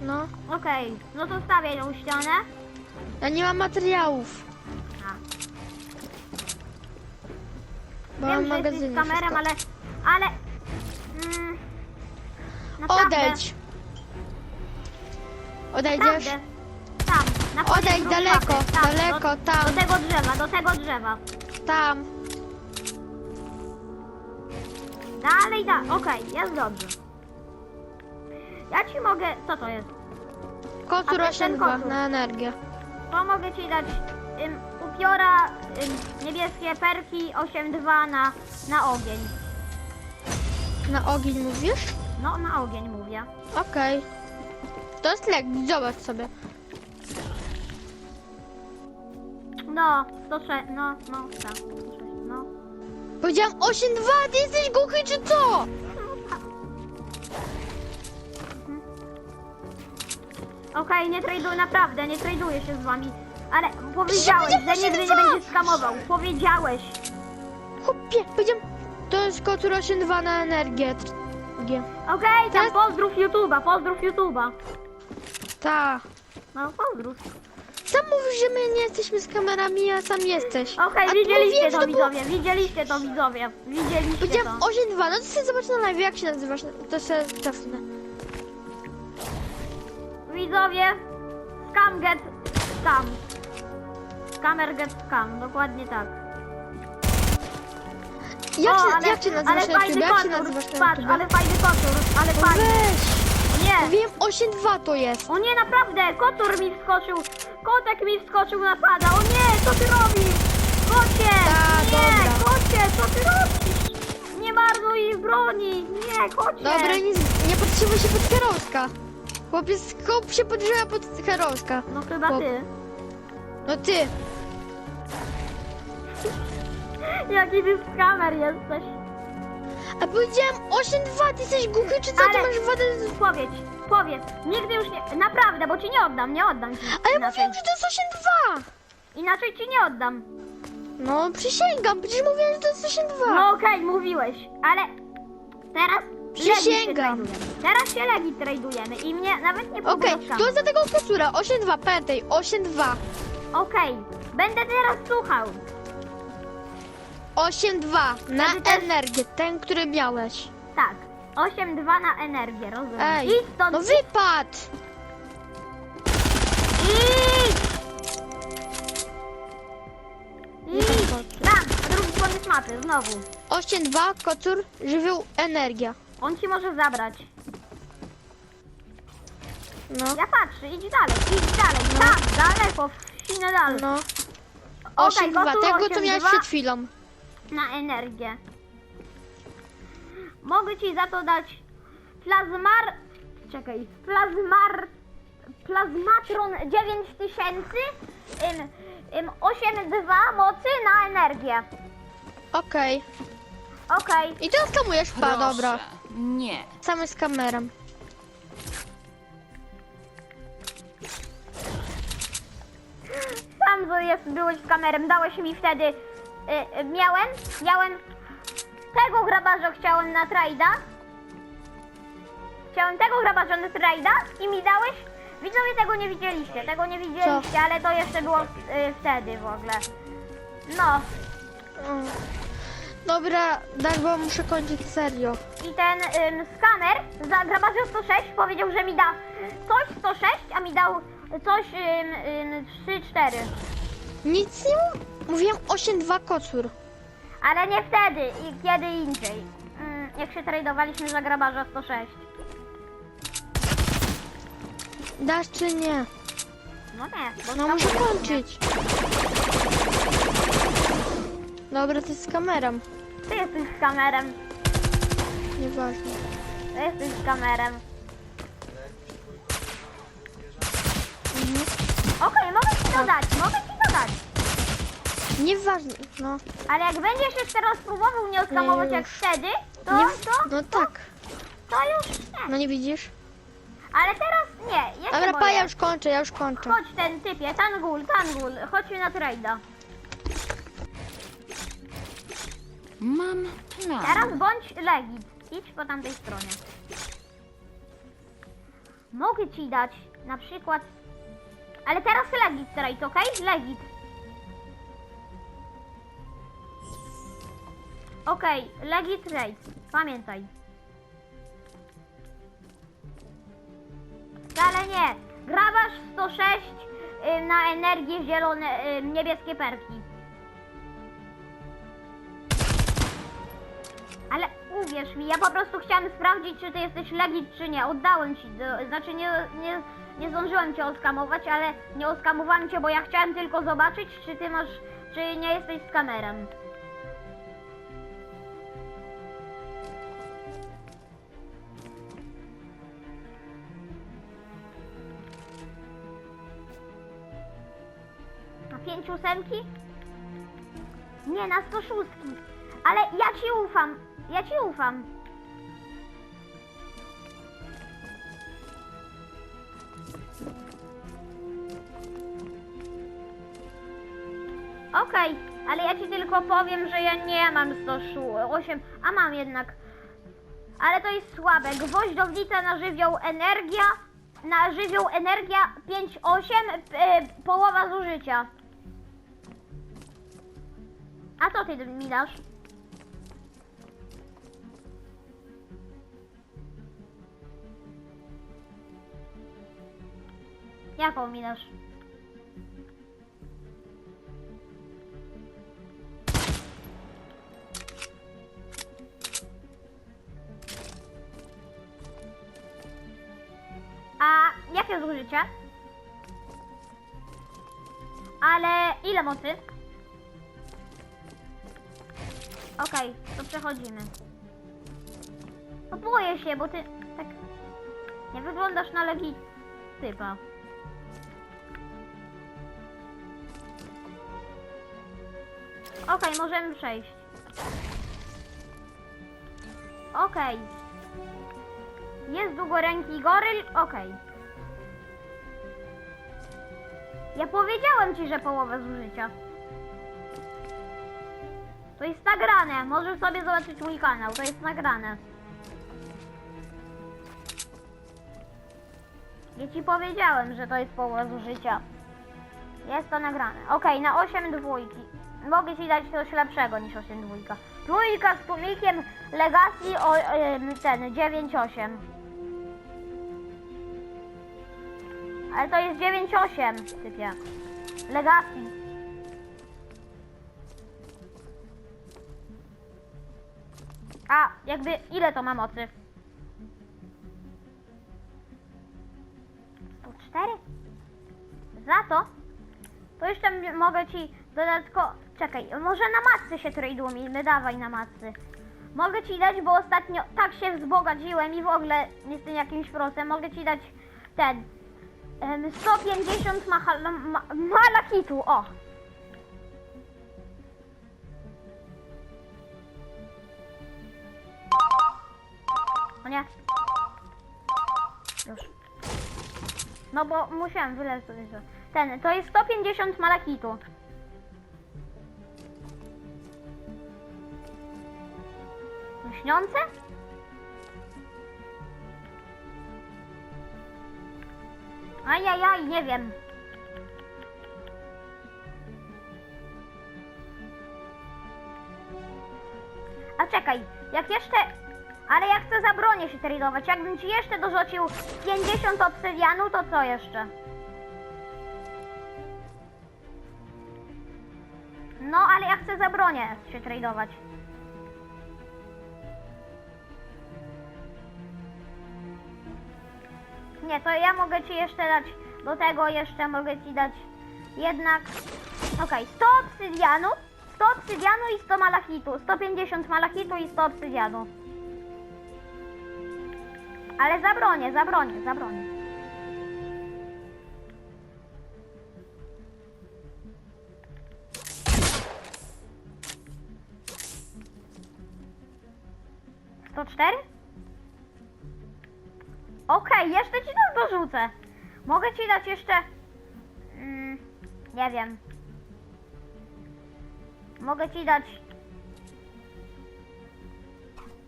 No, Okej, no to stawiaj tą ścianę. ja nie mam materiałów. A. Bo Wiem, mam że magazyny. jesteś z wszystko. ale... Ale... Mm, naprawdę, Odejdź. Odejdziesz? Naprawdę. Tam, na koniec Odejdź drugiej daleko, daleko, do, tam. Do tego drzewa, do tego drzewa. Tam. Dalej, dalej, okej, jest dobrze. Ja ci mogę... Co to jest? A ten 8.2 kocur. na energię. To mogę ci dać ym, upiora, ym, niebieskie perki 8-2 na, na ogień. Na ogień mówisz? No, na ogień mówię. Okej. To jest lek, zobacz sobie. No, to sze... No, no, tak. No. Powiedziałam 8.2, ty jesteś głuchy czy co? Okej, nie traduję, naprawdę, nie traduję się z wami. Ale powiedziałeś, że nigdy nie będziesz skamował. Powiedziałeś. Chłopie, powiedziałam, to jest kocur 8.2 na energię. G. Okej, tam Teraz- pozdrów YouTube'a, pozdrów YouTube'a. Ta. No, pozdrów. Sam mówisz, że my nie jesteśmy z kamerami, a sam jesteś. Okej, A widzieliście mówiłem, że to było- widzowie, widzieliście to widzowie. Widzieliście to. Powiedziałam 8.2, no to sobie zobacz na live, jak się nazywasz, to się cofnę. Widzowie, scam get scam. Scammer get scam, dokładnie tak. Jak, O, się, ale, jak się nazywasz ale na YouTube? fajny Jak się kocur, nazywasz na patrz, YouTube? ale fajny kocur, ale No fajny. Weź! Nie, Wiem, 8.2 to jest. o nie, naprawdę, kocur mi wskoczył, kotek mi wskoczył na pada, o nie, co ty robisz? Kocie, Ta, nie, dobra. kocie, co ty robisz? Nie marnuj broni, nie, kocie. Dobra, nie, nie potrzebuje się pod heroska. Chłopiec, chłop się podżywa pod heroska. No chyba Chłop. ty. No ty, Jaki ty skamer jesteś. a powiedziałem 8.2, ty jesteś głuchy czy co? Ty Ale- masz wadę z... Powiedz, powiedz, nigdy już nie, naprawdę, bo ci nie oddam, nie oddam ci. A ja mówiłem, że to jest 8.2. Inaczej ci nie oddam. No przysięgam, przecież mówiłem, że to jest 8.2. No okej, mówiłeś, ale teraz Przysięgam. tradujemy. Teraz się Legit tradujemy i mnie nawet nie Okej, próbują to jest za tego kocura, 8.2, pamiętaj, 8.2. Okej, będę teraz słuchał. 8.2 na energię, ten, który miałeś. Tak, 8-2 na energię, rozumiem. Ej, stąd, no wypad! Idź! kocur. Tam, drugi koniec mapy, znowu. 8.2, kocur, żywioł, energia. On ci może zabrać. No, Ja patrzę, idź dalej, idź dalej, tam, daleko, w sinę dalej. no. Okej, 8.2, kocur tego co miałeś 8.2 przed chwilą. na energię. Mogę ci za to dać plazmar... Czekaj, plazmar... Plazmatron 9000 ym, ym, 8.2 mocy na energię. Okej. Okej, I teraz kamujesz, pa, Proszę, dobra. Nie. Samy z kamerą. sam jest, byłeś z kamerem, dałeś mi wtedy... Y, y, miałem, miałem... Tego grabarza chciałem na trajda. Chciałem tego grabarza na trajda i mi dałeś... Widzowie tego nie widzieliście, tego nie widzieliście, ale to jeszcze było y, wtedy w ogóle. No, O. Dobra, tak, bo muszę kończyć serio. i ten ym, skaner za grabarza 106 powiedział, że mi da coś 106, a mi dał coś ym, ym, 3-4. Nic nie mów- mówiłem 8.2 kocur. Ale nie wtedy i kiedy indziej. Mm, jak się tradowaliśmy za grabarza 106. Dasz czy nie? No nie, bo No tam muszę mówię, kończyć. Dobra, to jest z kamerą. Ty jesteś z kamerem. Nieważne. Ty jesteś z kamerem. Mhm. Okej, mogę ci dodać, mogę ci dodać. Nieważne, no. Ale jak będziesz jeszcze raz próbował nie oskamować Nie jak już. wtedy, to, Nie, to, no tak. to już nie. No nie widzisz? Ale teraz nie. Się Dobra, pa, boję. ja już kończę, ja już kończę. Chodź ten typie, Tangul, Tangul, chodźmy na trajda. Mam plan. Teraz bądź legit. Idź po tamtej stronie. Mogę ci dać na przykład... Ale teraz Legit trade, okej? Legit. Okej, Legit trade. Pamiętaj. Wcale nie. Grabasz 106 y, na energię zielone, y, niebieskie perki. Ale uwierz mi, ja po prostu chciałam sprawdzić, czy ty jesteś legit, czy nie. Oddałem ci, do, znaczy nie, nie, nie zdążyłem cię oskamować, ale nie oskamowałem cię, bo ja chciałem tylko zobaczyć, czy ty masz, czy nie jesteś z kamerem. Na pięciu ósemki? Nie, na 106. Ale ja ci ufam. Ja ci ufam. Okej, ale ja ci tylko powiem, że ja nie mam 108, a mam jednak. Ale to jest słabe. Gwoźdownica na żywioł energia, na żywioł energia 5,8, yy, połowa zużycia. A co ty mi dasz? Jaką mi? A jakie zużycie? Ale ile mocy? Okej, to przechodzimy. No boję się, bo ty tak nie wyglądasz na legi typa. Okej, możemy przejść. Okej. Jest długoręki goryl? Okej. Ja powiedziałem ci, że połowa zużycia. To jest nagrane. Możesz sobie zobaczyć mój kanał. To jest nagrane. Ja ci powiedziałem, że to jest połowa zużycia. Jest to nagrane. Okej, na 8 dwójki. Mogę ci dać coś lepszego niż 8 dwójka. Trójka z tłumikiem Legacy o ten 9-8. Ale to jest 9-8, typie. Legacy. A, jakby ile to ma mocy? 104? Za to? To jeszcze mogę ci dodatkowo... Czekaj, może na matce się trade'ujmy, dawaj na matce. Mogę ci dać, bo ostatnio tak się wzbogaciłem i w ogóle jestem jakimś prosem. Mogę ci dać ten... em, 150 mahal, ma, malakitu, o! O nie. Już. No bo musiałem to. Ten, to jest 150 malakitu. Lśniące? Ajajaj, nie wiem. A czekaj, jak jeszcze... Ale ja chcę za bronię się tradować. Jakbym ci jeszcze dorzucił 50 obsydianu, to co jeszcze? No, ale ja chcę za bronię się tradować. Nie, to ja mogę ci jeszcze dać, do tego jeszcze mogę ci dać jednak, okej, 100 obsydianu, 100 obsydianu i 100 malachitu, 150 malachitu i 100 obsydianu. Ale za bronię, za Okej, jeszcze ci to dorzucę. Mogę ci dać jeszcze... Mm, nie wiem. Mogę ci dać...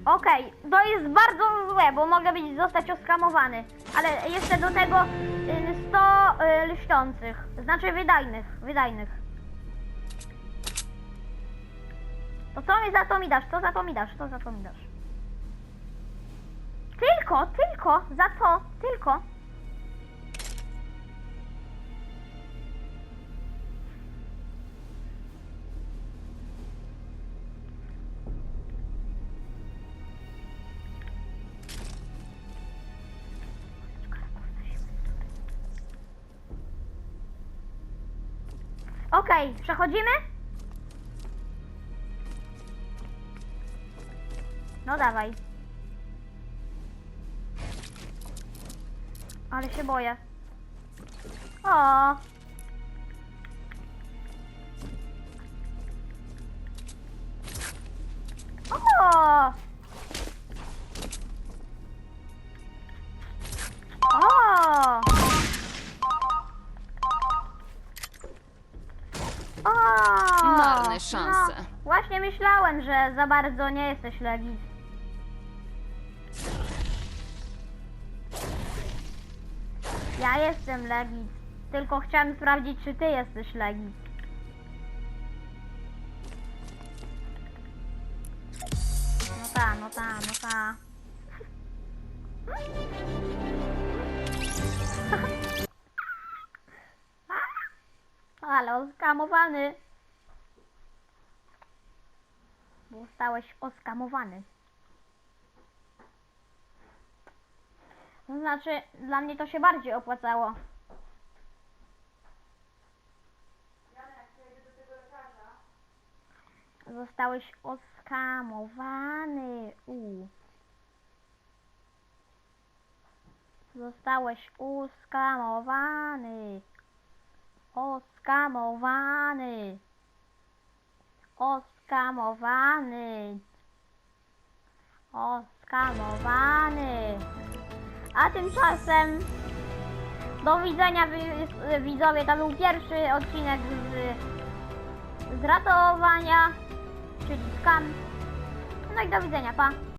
Okej, to jest bardzo złe, bo mogę być zostać oskamowany. Ale jeszcze do tego y, 100 y, lśniących. Znaczy wydajnych, wydajnych. To co mi za to mi dasz? Co za to mi dasz? Co za to mi dasz? Tylko, tylko, za to, tylko. Okej, przechodzimy? No dawaj. Ale się boję. O. O. O. O. Marne szanse. No, właśnie myślałem, że za bardzo nie jesteś legis. Ja jestem legis. Tylko chciałem sprawdzić, czy ty jesteś legis. No ta, no ta, no ta. Ale oskamowany. Zostałeś oskamowany. To znaczy, dla mnie to się bardziej opłacało. Zostałeś oskamowany. U. Zostałeś uskamowany. Oskamowany. Oskamowany. Oskamowany. A tymczasem do widzenia wi- widzowie. To był pierwszy odcinek z, z ratowania, czyli skam. No i do widzenia, pa.